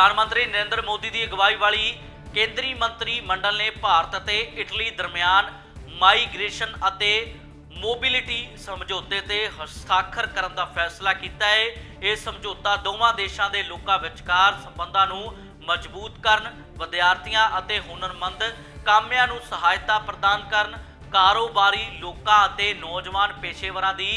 ਪ੍ਰਧਾਨ ਮੰਤਰੀ ਨਰਿੰਦਰ ਮੋਦੀ ਦੀ ਅਗਵਾਈ ਵਾਲੀ ਕੇਂਦਰੀ ਮੰਤਰੀ ਮੰਡਲ ਨੇ ਭਾਰਤ ਅਤੇ ਇਟਲੀ ਦਰਮਿਆਨ ਮਾਈਗ੍ਰੇਸ਼ਨ ਅਤੇ ਮੋਬਿਲਿਟੀ ਸਮਝੌਤੇ ਤੇ ਹਸਤਾਖਰ ਕਰਨ ਦਾ ਫੈਸਲਾ ਕੀਤਾ ਹੈ। ਇਹ ਸਮਝੌਤਾ ਦੋਵਾਂ ਦੇਸ਼ਾਂ ਦੇ ਲੋਕਾਂ ਵਿਚਕਾਰ ਸੰਬੰਧਾਂ ਨੂੰ ਮਜ਼ਬੂਤ ਕਰਨ, ਵਿਦਿਆਰਥੀਆਂ ਅਤੇ ਹੁਨਰਮੰਦ ਕਾਮਿਆਂ ਨੂੰ ਸਹਾਇਤਾ ਪ੍ਰਦਾਨ ਕਰਨ, ਕਾਰੋਬਾਰੀ ਲੋਕਾਂ ਅਤੇ ਨੌਜਵਾਨ ਪੇਸ਼ੇਵਰਾਂ ਦੀ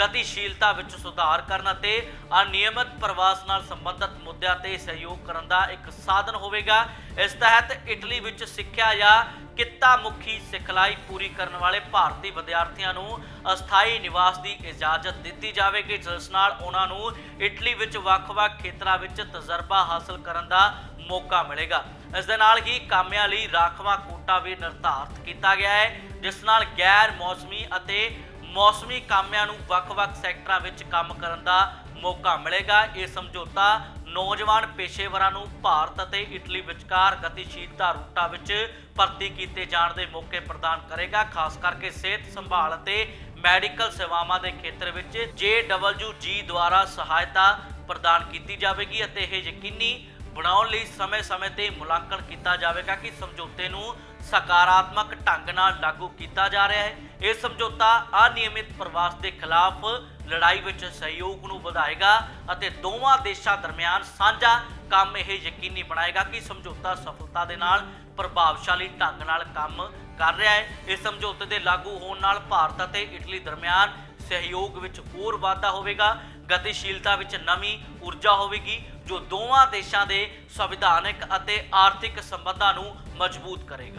ਗਤੀਸ਼ੀਲਤਾ ਵਿੱਚ ਸੁਧਾਰ ਕਰਨ ਅਤੇ ਅਨਿਯਮਿਤ ਪ੍ਰਵਾਸ ਨਾਲ ਸੰਬੰਧਿਤ ਮੁੱਦਿਆਂ ਤੇ ਸਹਿਯੋਗ ਕਰਨ ਦਾ ਇੱਕ ਸਾਧਨ ਹੋਵੇਗਾ। ਇਸ ਤਹਿਤ ਇਟਲੀ ਵਿੱਚ ਸਿੱਖਿਆ ਜਾਂ ਕਿੱਤਾ ਮੁਖੀ ਸਿਖਲਾਈ ਪੂਰੀ ਕਰਨ ਵਾਲੇ ਭਾਰਤੀ ਵਿਦਿਆਰਥੀਆਂ ਨੂੰ ਅਸਥਾਈ ਨਿਵਾਸ ਦੀ ਇਜਾਜ਼ਤ ਦਿੱਤੀ ਜਾਵੇਗੀ, ਜਿਸ ਨਾਲ ਉਹਨਾਂ ਨੂੰ ਇਟਲੀ ਵਿੱਚ ਵੱਖ-ਵੱਖ ਖੇਤਰਾਂ ਵਿੱਚ ਤਜਰਬਾ ਹਾਸਲ ਕਰਨ ਦਾ ਮੌਕਾ ਮਿਲੇਗਾ। ਇਸ ਦੇ ਨਾਲ ਹੀ ਕਾਮਿਆਂ ਲਈ ਰਾਖਵਾਂ ਕੋਟਾ ਵੀ ਨਿਰਧਾਰਤ ਕੀਤਾ ਗਿਆ ਹੈ, ਜਿਸ ਨਾਲ ਗੈਰ ਮੌਸਮੀ ਅਤੇ ਮੌਸਮੀ ਕਾਮਿਆਂ ਨੂੰ ਵੱਖ-ਵੱਖ ਸੈਕਟਰਾਂ ਵਿੱਚ ਕੰਮ ਕਰਨ ਦਾ ਮੌਕਾ ਮਿਲੇਗਾ। ਇਹ ਸਮਝੌਤਾ ਨੌਜਵਾਨ ਪੇਸ਼ੇਵਰਾਂ ਨੂੰ ਭਾਰਤ ਅਤੇ ਇਟਲੀ ਵਿਚਕਾਰ ਗਤੀਸ਼ੀਲਤਾ ਰੂਟਾਂ ਵਿੱਚ ਭਰਤੀ ਕੀਤੇ ਜਾਣ ਦੇ ਮੌਕੇ ਪ੍ਰਦਾਨ ਕਰੇਗਾ। ਖਾਸ ਕਰਕੇ ਸਿਹਤ ਸੰਭਾਲ ਅਤੇ ਮੈਡੀਕਲ ਸੇਵਾਵਾਂ ਦੇ ਖੇਤਰ ਵਿੱਚ JWG ਦੁਆਰਾ ਸਹਾਇਤਾ ਪ੍ਰਦਾਨ ਕੀਤੀ ਜਾਵੇਗੀ ਅਤੇ ਇਹ ਯਕੀਨੀ ਬਣਾਉਣ ਲਈ ਸਮੇਂ-ਸਮੇਂ ਤੇ ਮੁਲਾਂਕਣ ਕੀਤਾ ਜਾਵੇਗਾ ਕਿ ਸਮਝੌਤੇ ਨੂੰ ਸਕਾਰਾਤਮਕ ਢੰਗ ਨਾਲ ਲਾਗੂ ਕੀਤਾ ਜਾ ਰਿਹਾ ਹੈ। ਇਹ ਸਮਝੌਤਾ ਅਨਿਯਮਿਤ ਪ੍ਰਵਾਸ ਦੇ ਖਿਲਾਫ ਲੜਾਈ ਵਿੱਚ ਸਹਿਯੋਗ ਨੂੰ ਵਧਾਏਗਾ ਅਤੇ ਦੋਵਾਂ ਦੇਸ਼ਾਂ ਦਰਮਿਆਨ ਸਾਂਝਾ ਕੰਮ ਇਹ ਯਕੀਨੀ ਬਣਾਏਗਾ ਕਿ ਸਮਝੌਤਾ ਸਫਲਤਾ ਦੇ ਨਾਲ ਪ੍ਰਭਾਵਸ਼ਾਲੀ ਢੰਗ ਨਾਲ ਕੰਮ ਕਰ ਰਿਹਾ ਹੈ। ਇਸ ਸਮਝੌਤੇ ਦੇ ਲਾਗੂ ਹੋਣ ਨਾਲ ਭਾਰਤ ਅਤੇ ਇਟਲੀ ਦਰਮਿਆਨ ਸਹਿਯੋਗ ਵਿੱਚ ਹੋਰ ਵਾਧਾ ਹੋਵੇਗਾ, ਗਤੀਸ਼ੀਲਤਾ ਵਿੱਚ ਨਵੀਂ ਊਰਜਾ ਹੋਵੇਗੀ, ਜੋ ਦੋਵਾਂ ਦੇਸ਼ਾਂ ਦੇ ਸੰਵਿਧਾਨਕ ਅਤੇ ਆਰਥਿਕ ਸੰਬੰਧਾਂ ਨੂੰ ਮਜ਼ਬੂਤ ਕਰੇਗਾ।